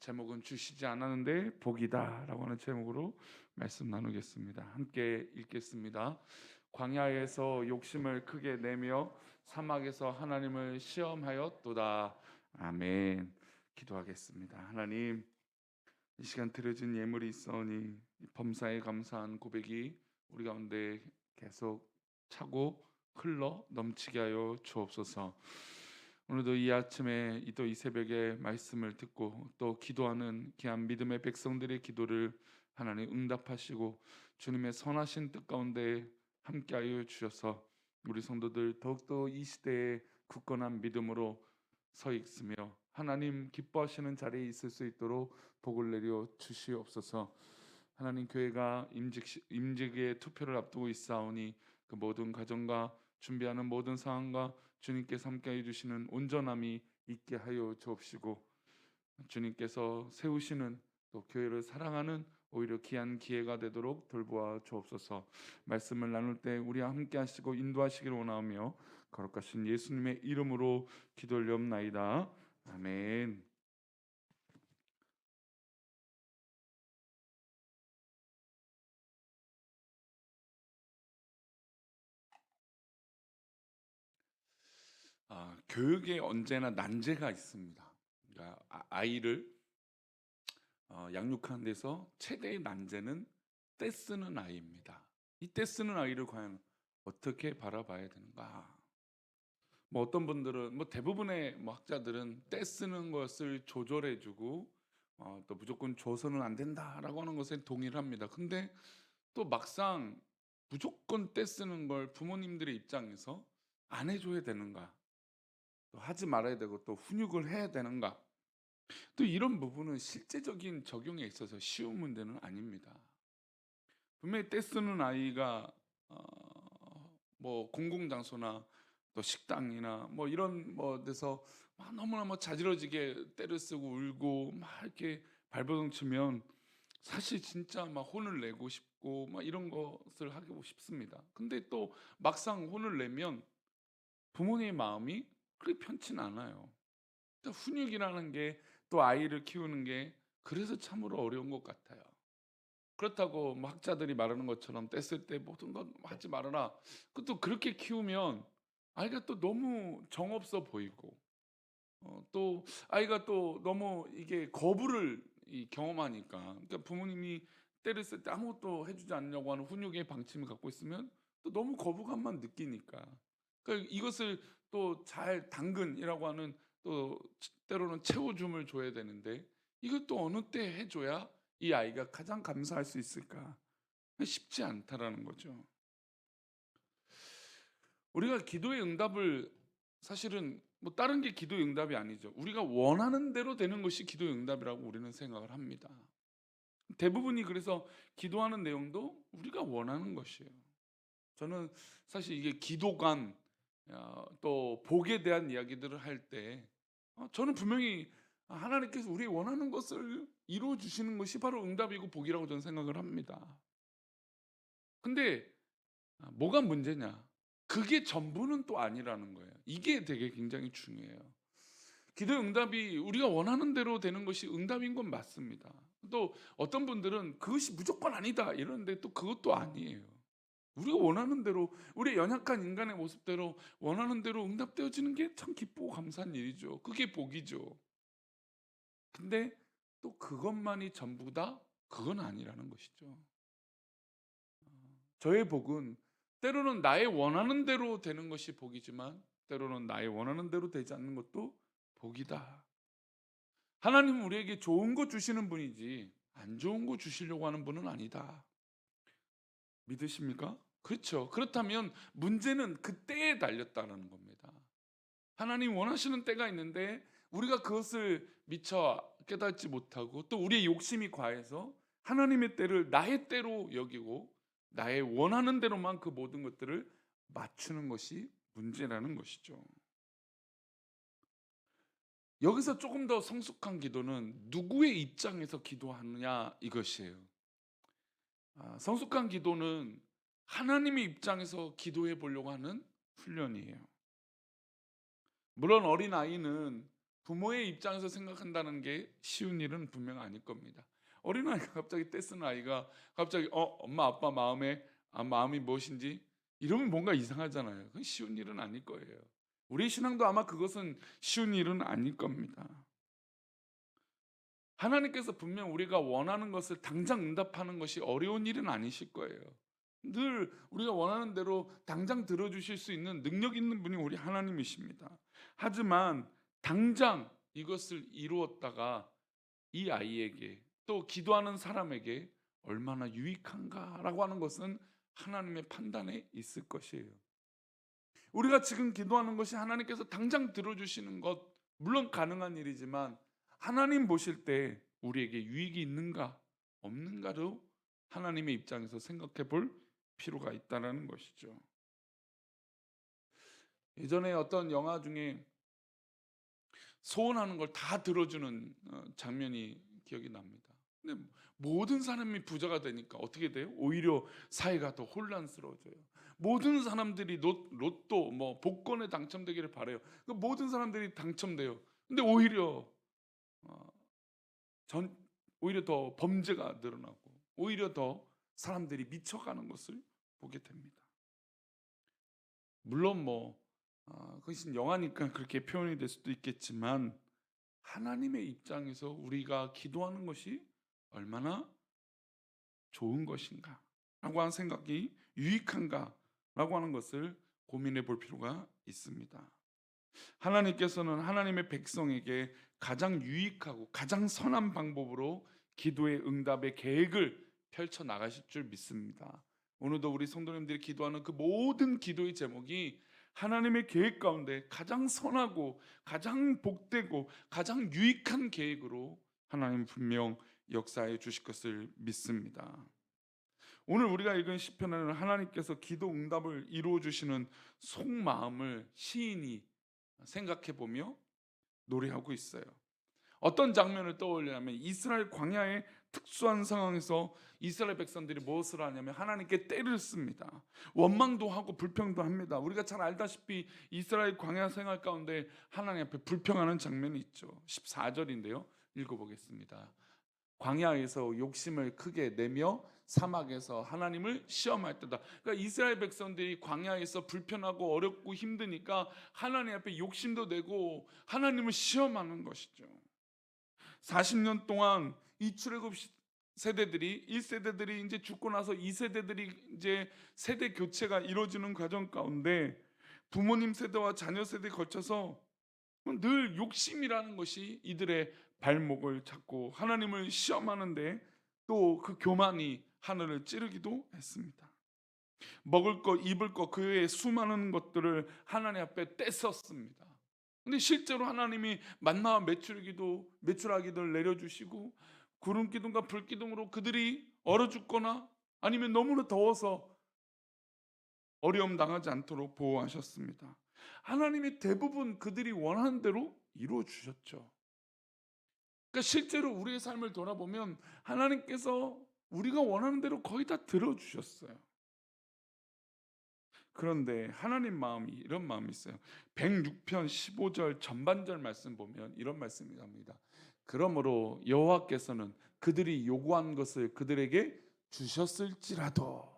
제목은 주시지 않았는데 복이다라고 하는 제목으로 말씀 나누겠습니다. 함께 읽겠습니다. 광야에서 욕심을 크게 내며 사막에서 하나님을 시험하였도다. 아멘. 기도하겠습니다. 하나님 이 시간 드려진 예물이 있어오니 이 범사에 감사한 고백이 우리 가운데 계속 차고 흘러 넘치게 하여 주옵소서. 오늘도 이 아침에 또 이 새벽에 말씀을 듣고 또 기도하는 귀한 믿음의 백성들의 기도를 하나님 응답하시고 주님의 선하신 뜻 가운데 함께하여 주셔서 우리 성도들 더욱더 이 시대에 굳건한 믿음으로 서 있으며 하나님 기뻐하시는 자리에 있을 수 있도록 복을 내려 주시옵소서. 하나님 교회가 임직 임직의 투표를 앞두고 있사오니 그 모든 가정과 준비하는 모든 상황과 주님께서 함께 해 주시는 온전함이 있게 하여 주옵시고 주님께서 세우시는 또 교회를 사랑하는 오히려 귀한 기회가 되도록 돌보아 주옵소서. 말씀을 나눌 때 우리와 함께 하시고 인도하시기를 원하며 거룩하신 예수님의 이름으로 기도올리옵나이다. 아멘. 교육에 언제나 난제가 있습니다. 그러니까 아- 아이를 어, 양육하는 데서 최대의 난제는 떼쓰는 아이입니다. 이 떼쓰는 아이를 과연 어떻게 바라봐야 되는가? 뭐 어떤 분들은 뭐 대부분의 뭐 학자들은 떼쓰는 것을 조절해주고 어, 또 무조건 줘서는 안 된다라고 하는 것에 동의를 합니다. 근데 또 막상 무조건 떼쓰는 걸 부모님들의 입장에서 안 해줘야 되는가? 또 하지 말아야 되고 또 훈육을 해야 되는가? 또 이런 부분은 실제적인 적용에 있어서 쉬운 문제는 아닙니다. 분명히 떼쓰는 아이가 어, 뭐 공공장소나 또 식당이나 뭐 이런 뭐 데서 막 너무나 뭐 자지러지게 때를 쓰고 울고 막 이렇게 발버둥 치면 사실 진짜 막 혼을 내고 싶고 막 이런 것을 하고 싶습니다. 근데 또 막상 혼을 내면 부모님의 마음이 그렇게 편치는 않아요. 또 훈육이라는 게 또 아이를 키우는 게 그래서 참으로 어려운 것 같아요. 그렇다고 뭐 학자들이 말하는 것처럼 뗐을 때 모든 것 하지 말아라. 그또 그렇게 키우면 아이가 또 너무 정없어 보이고 어, 또 아이가 또 너무 이게 거부를 이 경험하니까 그러니까 부모님이 때를 쓸 때 아무것도 해주지 않냐고 하는 훈육의 방침을 갖고 있으면 또 너무 거부감만 느끼니까 그러니까 이것을 또 잘 당근이라고 하는 또 때로는 채워줌을 줘야 되는데 또 어느 때 해줘야 이 아이가 가장 감사할 수 있을까 쉽지 않다라는 거죠. 우리가 기도의 응답을 사실은 뭐 다른 게 기도의 응답이 아니죠. 우리가 원하는 대로 되는 것이 기도의 응답이라고 우리는 생각을 합니다. 대부분이 그래서 기도하는 내용도 우리가 원하는 것이에요. 저는 사실 이게 기도관 어, 또 복에 대한 이야기들을 할때 어, 저는 분명히 하나님께서 우리 원하는 것을 이루어 주시는 것이 바로 응답이고 복이라고 저는 생각을 합니다. 근데 아, 뭐가 문제냐? 그게 전부는 또 아니라는 거예요. 이게 되게 굉장히 중요해요. 기도 응답이 우리가 원하는 대로 되는 것이 응답인 건 맞습니다. 또 어떤 분들은 그것이 무조건 아니다 이러는데 또 그것도 아니에요. 우리가 원하는 대로 우리 연약한 인간의 모습대로 원하는 대로 응답되어지는 게 참 기쁘고 감사한 일이죠. 그게 복이죠. 근데 또 그것만이 전부다 그건 아니라는 것이죠. 어, 저의 복은 때로는 나의 원하는 대로 되는 것이 복이지만 때로는 나의 원하는 대로 되지 않는 것도 복이다. 하나님은 우리에게 좋은 거 주시는 분이지 안 좋은 거 주시려고 하는 분은 아니다. 믿으십니까? 그렇죠. 그렇다면 문제는 그때에 달렸다는 겁니다. 하나님 원하시는 때가 있는데 우리가 그것을 미처 깨닫지 못하고 또 우리의 욕심이 과해서 하나님의 때를 나의 때로 여기고 나의 원하는 대로만 그 모든 것들을 맞추는 것이 문제라는 것이죠. 여기서 조금 더 성숙한 기도는 누구의 입장에서 기도하느냐 이것이에요. 아, 성숙한 기도는 하나님의 입장에서 기도해 보려고 하는 훈련이에요. 물론 어린 아이는 부모의 입장에서 생각한다는 게 쉬운 일은 분명 아닐 겁니다. 어린 아이가 갑자기 떼쓰는 아이가 갑자기 어 엄마 아빠 마음에 아, 마음이 무엇인지 이러면 뭔가 이상하잖아요. 그건 쉬운 일은 아닐 거예요. 우리 신앙도 아마 그것은 쉬운 일은 아닐 겁니다. 하나님께서 분명 우리가 원하는 것을 당장 응답하는 것이 어려운 일은 아니실 거예요. 늘 우리가 원하는 대로 당장 들어주실 수 있는 능력 있는 분이 우리 하나님이십니다. 하지만 당장 이것을 이루었다가 이 아이에게 또 기도하는 사람에게 얼마나 유익한가라고 하는 것은 하나님의 판단에 있을 것이에요. 우리가 지금 기도하는 것이 하나님께서 당장 들어주시는 것 물론 가능한 일이지만 하나님 보실 때 우리에게 유익이 있는가 없는가도 하나님의 입장에서 생각해 볼 필요가 있다는 것이죠. 예전에 어떤 영화 중에 소원하는 걸 다 들어주는 어, 장면이 기억이 납니다. 근데 모든 사람이 부자가 되니까 어떻게 돼요? 오히려 사회가 더 혼란스러워져요. 모든 사람들이 로, 로또 뭐 복권에 당첨되기를 바래요. 그 모든 사람들이 당첨돼요. 근데 오히려 어, 전 오히려 더 범죄가 늘어나고 오히려 더 사람들이 미쳐가는 것을 보게 됩니다. 물론 뭐 아, 그것은 영화니까 그렇게 표현이 될 수도 있겠지만 하나님의 입장에서 우리가 기도하는 것이 얼마나 좋은 것인가 라고 하는 생각이 유익한가 라고 하는 것을 고민해 볼 필요가 있습니다. 하나님께서는 하나님의 백성에게 가장 유익하고 가장 선한 방법으로 기도의 응답의 계획을 펼쳐 나가실 줄 믿습니다. 오늘도 우리 성도님들이 기도하는 그 모든 기도의 제목이 하나님의 계획 가운데 가장 선하고 가장 복되고 가장 유익한 계획으로 하나님 분명 역사해 주실 것을 믿습니다. 오늘 우리가 읽은 시편에는 하나님께서 기도 응답을 이루어 주시는 속마음을 시인이 생각해 보며 노래하고 있어요. 어떤 장면을 떠올리냐면 이스라엘 광야의 특수한 상황에서 이스라엘 백성들이 무엇을 하냐면 하나님께 때를 씁니다. 원망도 하고 불평도 합니다. 우리가 잘 알다시피 이스라엘 광야 생활 가운데 하나님 앞에 불평하는 장면이 있죠. 14절인데요. 읽어보겠습니다. 광야에서 욕심을 크게 내며 사막에서 하나님을 시험할 때다. 그러니까 이스라엘 백성들이 광야에서 불편하고 어렵고 힘드니까 하나님 앞에 욕심도 내고 하나님을 시험하는 것이죠. 40년 동안 이 출애굽 세대들이 1세대들이 이제 죽고 나서 2세대들이 이제 세대 교체가 이루어지는 과정 가운데 부모님 세대와 자녀 세대에 걸쳐서 늘 욕심이라는 것이 이들의 발목을 잡고 하나님을 시험하는데 또 그 교만이 하늘을 찌르기도 했습니다. 먹을 것, 입을 것, 그 외에 수많은 것들을 하나님 앞에 떼썼습니다. 근데 실제로 하나님이 만나와 매출기도 매출하기들 내려주시고 구름 기둥과 불 기둥으로 그들이 얼어 죽거나 아니면 너무나 더워서 어려움 당하지 않도록 보호하셨습니다. 하나님이 대부분 그들이 원하는 대로 이루어 주셨죠. 그러니까 실제로 우리의 삶을 돌아보면 하나님께서 우리가 원하는 대로 거의 다 들어 주셨어요. 그런데 하나님 마음이 이런 마음이 있어요. 106편 15절 전반절 말씀 보면 이런 말씀이 납니다. 그러므로 여호와께서는 그들이 요구한 것을 그들에게 주셨을지라도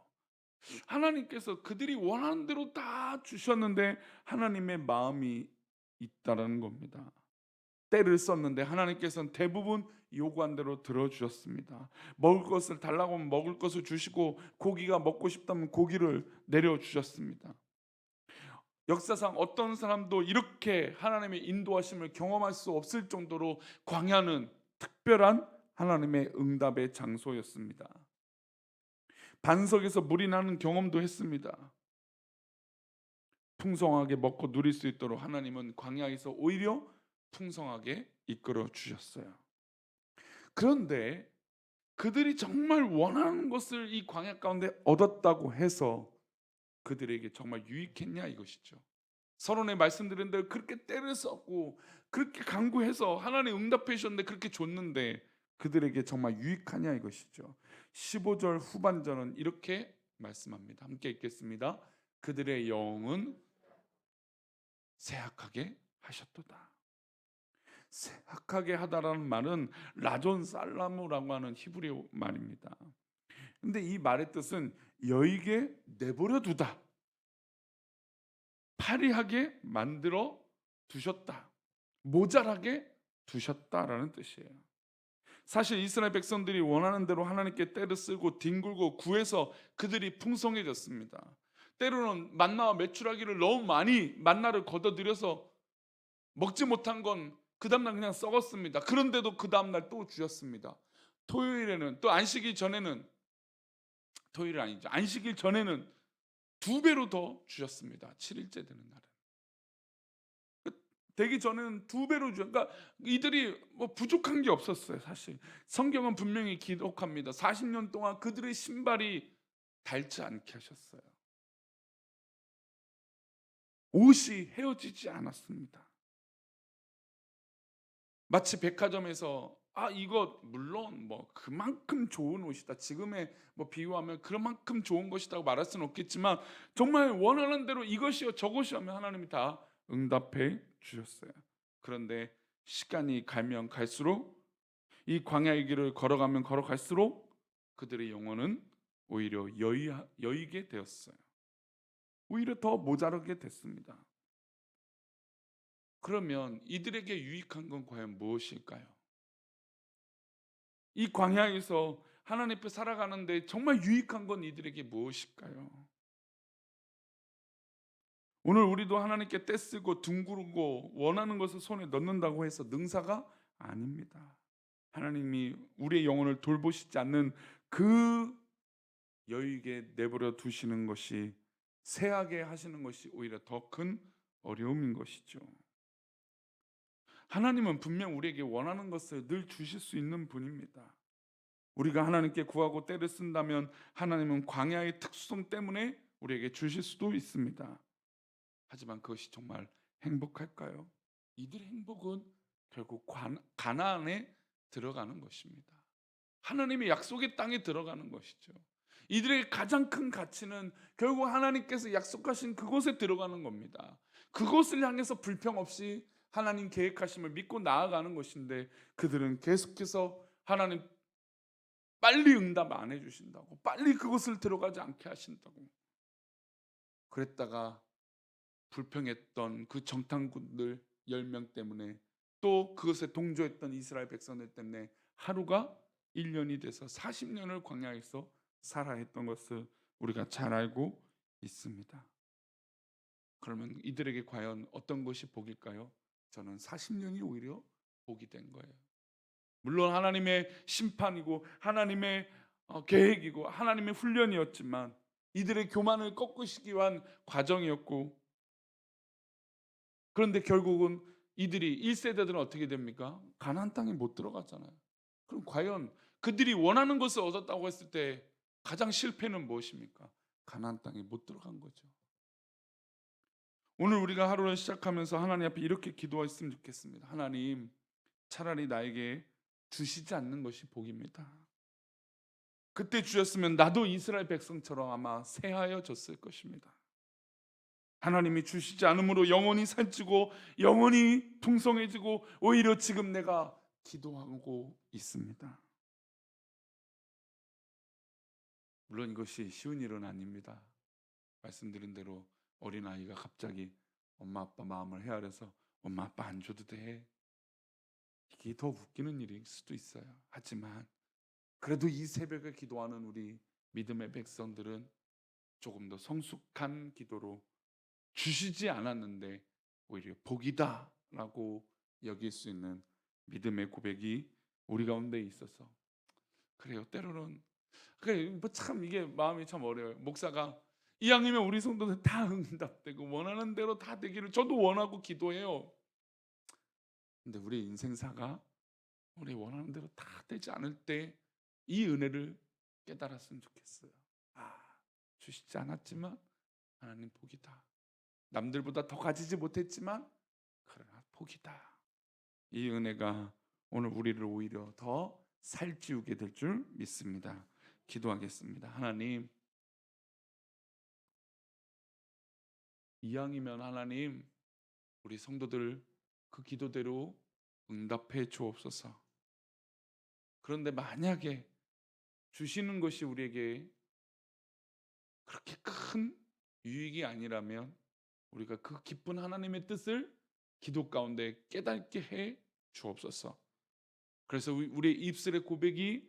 하나님께서 그들이 원하는 대로 다 주셨는데 하나님의 마음이 있다라는 겁니다. 때를 썼는데 하나님께서는 대부분 요구한 대로 들어주셨습니다. 먹을 것을 달라고 하면 먹을 것을 주시고 고기가 먹고 싶다면 고기를 내려주셨습니다. 역사상 어떤 사람도 이렇게 하나님의 인도하심을 경험할 수 없을 정도로 광야는 특별한 하나님의 응답의 장소였습니다. 반석에서 물이 나는 경험도 했습니다. 풍성하게 먹고 누릴 수 있도록 하나님은 광야에서 오히려 풍성하게 이끌어 주셨어요. 그런데 그들이 정말 원하는 것을 이 광야 가운데 얻었다고 해서 그들에게 정말 유익했냐 이것이죠. 서론에 말씀드린 대로 그렇게 때를 썼고 그렇게 강구해서 하나님 응답해 주셨는데 그렇게 줬는데 그들에게 정말 유익하냐 이것이죠. 15절 후반절은 이렇게 말씀합니다. 함께 읽겠습니다. 그들의 영은 세악하게 하셨도다. 생각하게 하다라는 말은 라존 살라무라고 하는 히브리어 말입니다. 근데 이 말의 뜻은 여에게 내버려 두다. 파리하게 만들어 두셨다. 모자라게 두셨다라는 뜻이에요. 사실 이스라엘 백성들이 원하는 대로 하나님께 때를 쓰고 뒹굴고 구해서 그들이 풍성해졌습니다. 때로는 만나와 메추라기를 너무 많이 만나를 걷어들여서 먹지 못한 건 그 다음날 그냥 썩었습니다. 그런데도 그 다음날 또 주셨습니다. 토요일에는 또 안식일 전에는 토요일 아니죠. 안식일 전에는 두 배로 더 주셨습니다. 7일째 되는 날은. 그 되기 전에는 두 배로 주. 그러니까 이들이 뭐 부족한 게 없었어요, 사실. 성경은 분명히 기록합니다. 40년 동안 그들의 신발이 닳지 않게 하셨어요. 옷이 헤어지지 않았습니다. 마치 백화점에서 아 이거 물론 뭐 그만큼 좋은 옷이다. 지금의 뭐 비유하면 그만큼 좋은 것이라고 말할 수는 없겠지만 정말 원하는 대로 이것이요 저것이 하면 하나님이 다 응답해 주셨어요. 그런데 시간이 가면 갈수록 이 광야의 길을 걸어가면 걸어갈수록 그들의 영혼은 오히려 여의, 여이게 되었어요. 오히려 더 모자르게 됐습니다. 그러면 이들에게 유익한 건 과연 무엇일까요? 이 광야에서 하나님 앞에 살아가는데 정말 유익한 건 이들에게 무엇일까요? 오늘 우리도 하나님께 떼쓰고 둥그르고 원하는 것을 손에 넣는다고 해서 능사가 아닙니다. 하나님이 우리의 영혼을 돌보시지 않는 그 여유에게 내버려 두시는 것이 새하게 하시는 것이 오히려 더 큰 어려움인 것이죠. 하나님은 분명 우리에게 원하는 것을 늘 주실 수 있는 분입니다. 우리가 하나님께 구하고 때를 쓴다면 하나님은 광야의 특수성 때문에 우리에게 주실 수도 있습니다. 하지만 그것이 정말 행복할까요? 이들의 행복은 결국 가나안에 들어가는 것입니다. 하나님의 약속의 땅에 들어가는 것이죠. 이들의 가장 큰 가치는 결국 하나님께서 약속하신 그곳에 들어가는 겁니다. 그곳을 향해서 불평 없이 하나님 계획하심을 믿고 나아가는 것인데 그들은 계속해서 하나님 빨리 응답 안 해주신다고 빨리 그곳을 들어가지 않게 하신다고 그랬다가 불평했던 그 정탐꾼들 10명 때문에 또 그것에 동조했던 이스라엘 백성들 때문에 하루가 1년이 돼서 40년을 광야에서 살아 했던 것을 우리가 잘 알고 있습니다. 그러면 이들에게 과연 어떤 것이 복일까요? 저는 40년이 오히려 복이 된 거예요. 물론 하나님의 심판이고 하나님의 어, 계획이고 하나님의 훈련이었지만 이들의 교만을 꺾으시기 위한 과정이었고 그런데 결국은 이들이 1세대들은 어떻게 됩니까? 가나안 땅에 못 들어갔잖아요. 그럼 과연 그들이 원하는 것을 얻었다고 했을 때 가장 실패는 무엇입니까? 가나안 땅에 못 들어간 거죠. 오늘 우리가 하루를 시작하면서 하나님 앞에 이렇게 기도했으면 좋겠습니다. 하나님, 차라리 나에게 주시지 않는 것이 복입니다. 그때 주셨으면 나도 이스라엘 백성처럼 아마 새하여 졌을 것입니다. 하나님이 주시지 않으므로 영원히 살찌고 영원히 풍성해지고 오히려 지금 내가 기도하고 있습니다. 물론 이것이 쉬운 일은 아닙니다. 말씀드린 대로 어린 아이가 갑자기 엄마 아빠 마음을 헤아려서 엄마 아빠 안 줘도 돼. 이게 더 웃기는 일일 수도 있어요. 하지만 그래도 이 새벽에 기도하는 우리 믿음의 백성들은 조금 더 성숙한 기도로 주시지 않았는데 오히려 복이다라고 여길 수 있는 믿음의 고백이 우리 가운데 있어서 그래요. 때로는 그래 뭐 참 이게 마음이 참 어려워요. 목사가 이왕이면 우리 성도들 다 응답되고 원하는 대로 다 되기를 저도 원하고 기도해요. 근데 우리 인생사가 우리 원하는 대로 다 되지 않을 때 이 은혜를 깨달았으면 좋겠어요. 아, 주시지 않았지만 하나님 복이다. 남들보다 더 가지지 못했지만 그러나 복이다. 이 은혜가 오늘 우리를 오히려 더 살찌우게 될 줄 믿습니다. 기도하겠습니다. 하나님 이왕이면 하나님 우리 성도들 그 기도대로 응답해 주옵소서. 그런데 만약에 주시는 것이 우리에게 그렇게 큰 유익이 아니라면 우리가 그 기쁜 하나님의 뜻을 기도 가운데 깨닫게 해 주옵소서. 그래서 우리- 우리의 입술의 고백이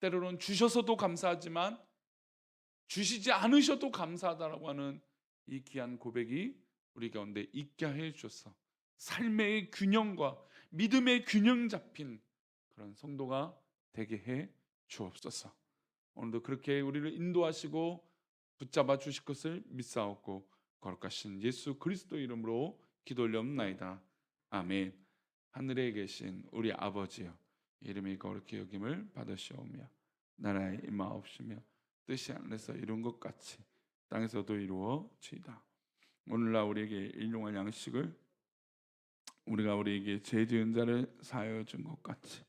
때로는 주셔서도 감사하지만 주시지 않으셔도 감사하다라고 하는 이 귀한 고백이 우리 가운데 있게 해 주셔서 삶의 균형과 믿음의 균형 잡힌 그런 성도가 되게 해 주옵소서. 오늘도 그렇게 우리를 인도하시고 붙잡아 주실 것을 믿사옵고 거룩하신 예수 그리스도 이름으로 기도 올려옵나이다. 아멘. 하늘에 계신 우리 아버지여 이름이 거룩히 여김을 받으시오며 나라의 임하옵시며 뜻이 하늘에서 이룬 것 같이 땅에서도 이루어지이다. 오늘날 우리에게 일용할 양식을 우리가 우리에게 죄 지은 자를 사하여 준 것 같이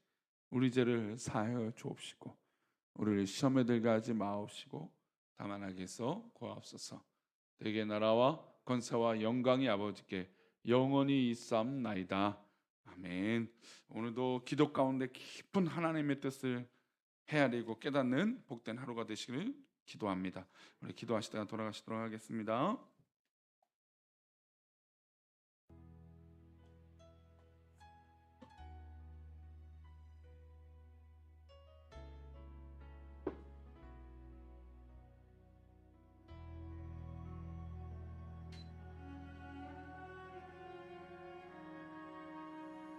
우리 죄를 사하여 주옵시고 우리를 시험에 들게 하지 마옵시고 다만 악에서 구하옵소서. 대개 나라와 권세와 영광이 아버지께 영원히 있사옵나이다. 아멘. 오늘도 기도 가운데 깊은 하나님의 뜻을 헤아리고 깨닫는 복된 하루가 되시기를 기도합니다. 우리 기도하시다가 돌아가시도록 하겠습니다.